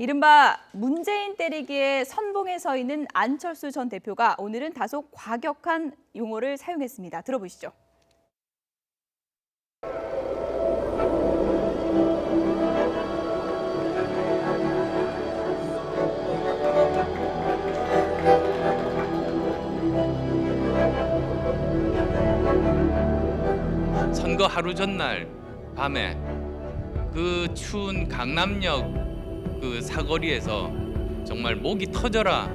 이른바 문재인 때리기에 선봉에 서 있는 안철수 전 대표가 오늘은 다소 과격한 용어를 사용했습니다. 들어보시죠. 선거 하루 전날 밤에 그 추운 강남역 그 사거리에서 정말 목이 터져라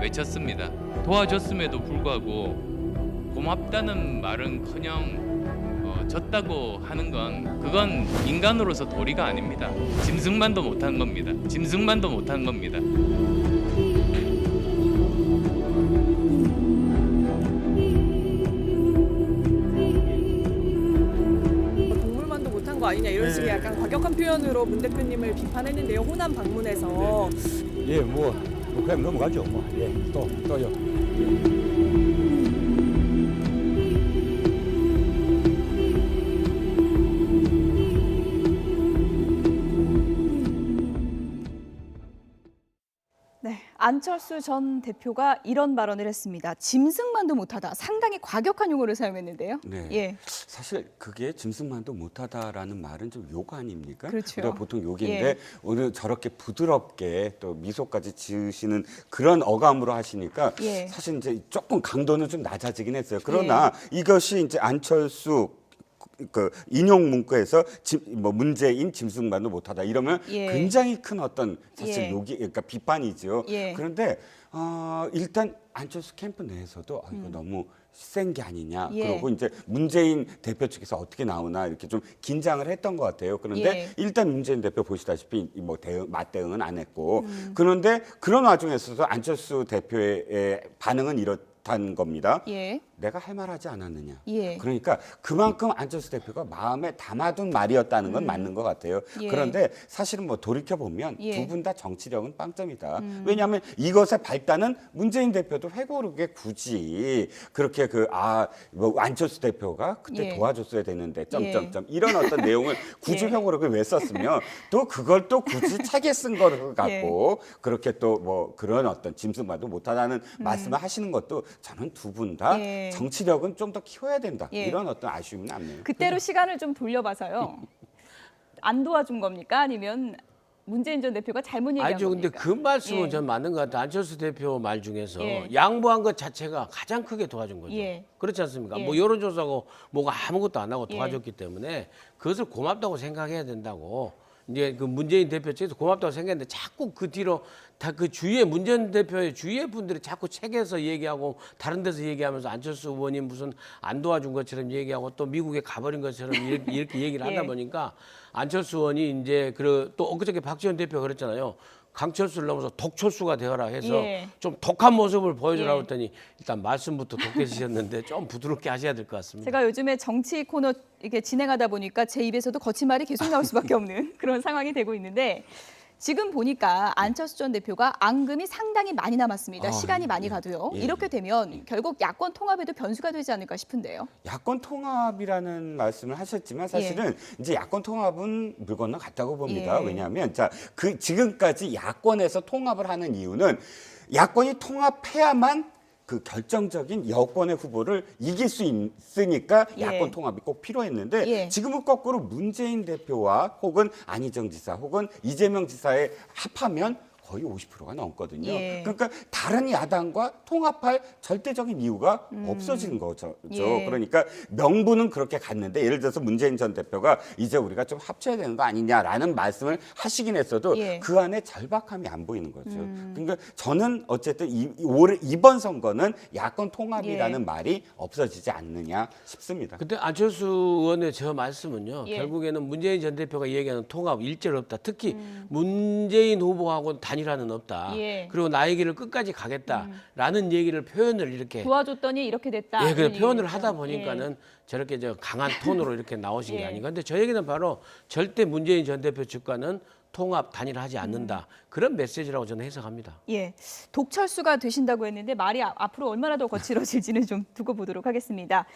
외쳤습니다. 도와줬음에도 불구하고 고맙다는 말은커녕 어, 졌다고 하는 건 그건 인간으로서 도리가 아닙니다. 짐승만도 못한 겁니다. 짐승만도 못한 겁니다. 거 아니냐 이런 식의 약간 과격한 표현으로 문 대표님을 비판했는데요. 호남 방문에서 예, 뭐, 뭐 그냥 넘어가죠. 뭐, 예, 또 또요. 네, 안철수 전 대표가 이런 발언을 했습니다. 짐승만도 못하다. 상당히 과격한 용어를 사용했는데요. 네. 예, 사실 그게 짐승만도 못하다라는 말은 좀 욕 아닙니까? 그렇죠. 우리가 보통 욕인데 예. 오늘 저렇게 부드럽게 또 미소까지 지으시는 그런 어감으로 하시니까 예. 사실 이제 조금 강도는 좀 낮아지긴 했어요. 그러나 이것이 이제 안철수 그 인용 문구에서 짐, 뭐 문재인 짐승만도 못하다 이러면 예. 굉장히 큰 어떤 사실 예. 욕이 그러니까 비판이죠. 예. 그런데 어, 일단 안철수 캠프 내에서도 아, 이거 너무 센 게 아니냐. 음. 예. 그리고 이제 문재인 대표 측에서 어떻게 나오나 이렇게 좀 긴장을 했던 것 같아요. 그런데 예. 일단 문재인 대표 보시다시피 이뭐 대응 맞대응은 안 했고 음. 그런데 그런 와중에서도 안철수 대표의 반응은 이렇 다는 겁니다. 예, 내가 할 말하지 않았느냐. 예. 그러니까 그만큼 안철수 대표가 마음에 담아둔 말이었다는 건 맞는 것 같아요. 음. 예. 그런데 사실은 뭐 돌이켜 보면 예. 음. 두분 다 정치력은 빵점이다. 왜냐하면 이것의 발단은 문재인 대표도 회고르게 굳이 그렇게 그아뭐 안철수 대표가 그때 예. 도와줬어야 되는데 점점점 이런 어떤 내용을 굳이 예. 회고르게 왜 썼으면 또 그걸 또 굳이 책에 쓴 거를 예. 갖고 그렇게 또 뭐 그런 어떤 짐승만도 못하다는 음. 말씀을 하시는 것도 저는 두 분다 예. 정치력은 좀 더 키워야 된다 예. 이런 어떤 아쉬움이 남네요. 그때로 시간을 좀 돌려봐서요. 안 도와준 겁니까? 아니면 문재인 전 대표가 잘못 얘기한 아니죠. 근데 겁니까? 그 말씀은 예. 전 맞는 것 같아요. 안철수 대표 말 중에서 예. 양보한 것 자체가 가장 크게 도와준 거죠. 예. 그렇지 않습니까? 예. 뭐 여론조사고 뭐가 아무것도 안 하고 예. 도와줬기 때문에 그것을 고맙다고 생각해야 된다고. 이제 그 문재인 대표 측에서 고맙다고 생각했는데 자꾸 그 뒤로 다 그 주위에 문재인 대표의 주위의 분들이 자꾸 책에서 얘기하고 다른 데서 얘기하면서 안철수 의원이 무슨 안 도와준 것처럼 얘기하고 또 미국에 가버린 것처럼 이렇게, 이렇게 얘기를 하다 예. 보니까 안철수 의원이 이제 그또 엊그저께 박지원 대표가 그랬잖아요. 강철수를 넘어서 독철수가 되어라 해서 예. 좀 독한 모습을 보여주라고 예. 했더니 일단 말씀부터 독해지셨는데 좀 부드럽게 하셔야 될 것 같습니다. 제가 요즘에 정치 코너 이렇게 진행하다 보니까 제 입에서도 거친 말이 계속 나올 수밖에 없는 그런 상황이 되고 있는데 지금 보니까 안철수 전 대표가 앙금이 상당히 많이 남았습니다. 아, 시간이 예. 많이 가도요. 예. 이렇게 되면 결국 야권 통합에도 변수가 되지 않을까 싶은데요. 야권 통합이라는 말씀을 하셨지만 사실은 이제 야권 통합은 물 건너 갔다고 봅니다. 예. 왜냐하면 자 그 지금까지 야권에서 통합을 하는 이유는 야권이 통합해야만 그 결정적인 여권의 후보를 이길 수 있으니까 예. 야권 통합이 꼭 필요했는데 예. 지금은 거꾸로 문재인 대표와 혹은 안희정 지사 혹은 이재명 지사의 합하면 거의 50%가 넘거든요. 예. 그러니까 다른 야당과 통합할 절대적인 이유가 없어진 거죠. 음. 예. 그러니까 명분은 그렇게 갔는데 예를 들어서 문재인 전 대표가 이제 우리가 좀 합쳐야 되는 거 아니냐라는 말씀을 하시긴 했어도 예. 음. 그 안에 절박함이 안 보이는 거죠. 그러니까 저는 어쨌든 이, 이 올, 이번 선거는 야권 통합이라는 예. 말이 없어지지 않느냐 싶습니다. 그때 안철수 의원의 저 말씀은요. 예. 결국에는 문재인 전 대표가 얘기하는 통합 일절 없다. 특히 문재인 후보하고는 단 일화는 없다. 음. 예. 음. 그리고 나의 길을 끝까지 가겠다라는 얘기를 표현을 이렇게 도와줬더니 이렇게 됐다. 예, 그 이런 표현을 얘기겠죠. 하다 보니까는 저렇게 저 강한 톤으로 이렇게 나오신 예. 게 아닌가. 근데 저 얘기는 바로 절대 문재인 전 대표 측과는 통합 단일하지 않는다. 그런 메시지라고 저는 해석합니다. 예. 예, 독철수가 되신다고 했는데 말이 아- 앞으로 얼마나 더 거칠어질지는 좀 두고 보도록 하겠습니다.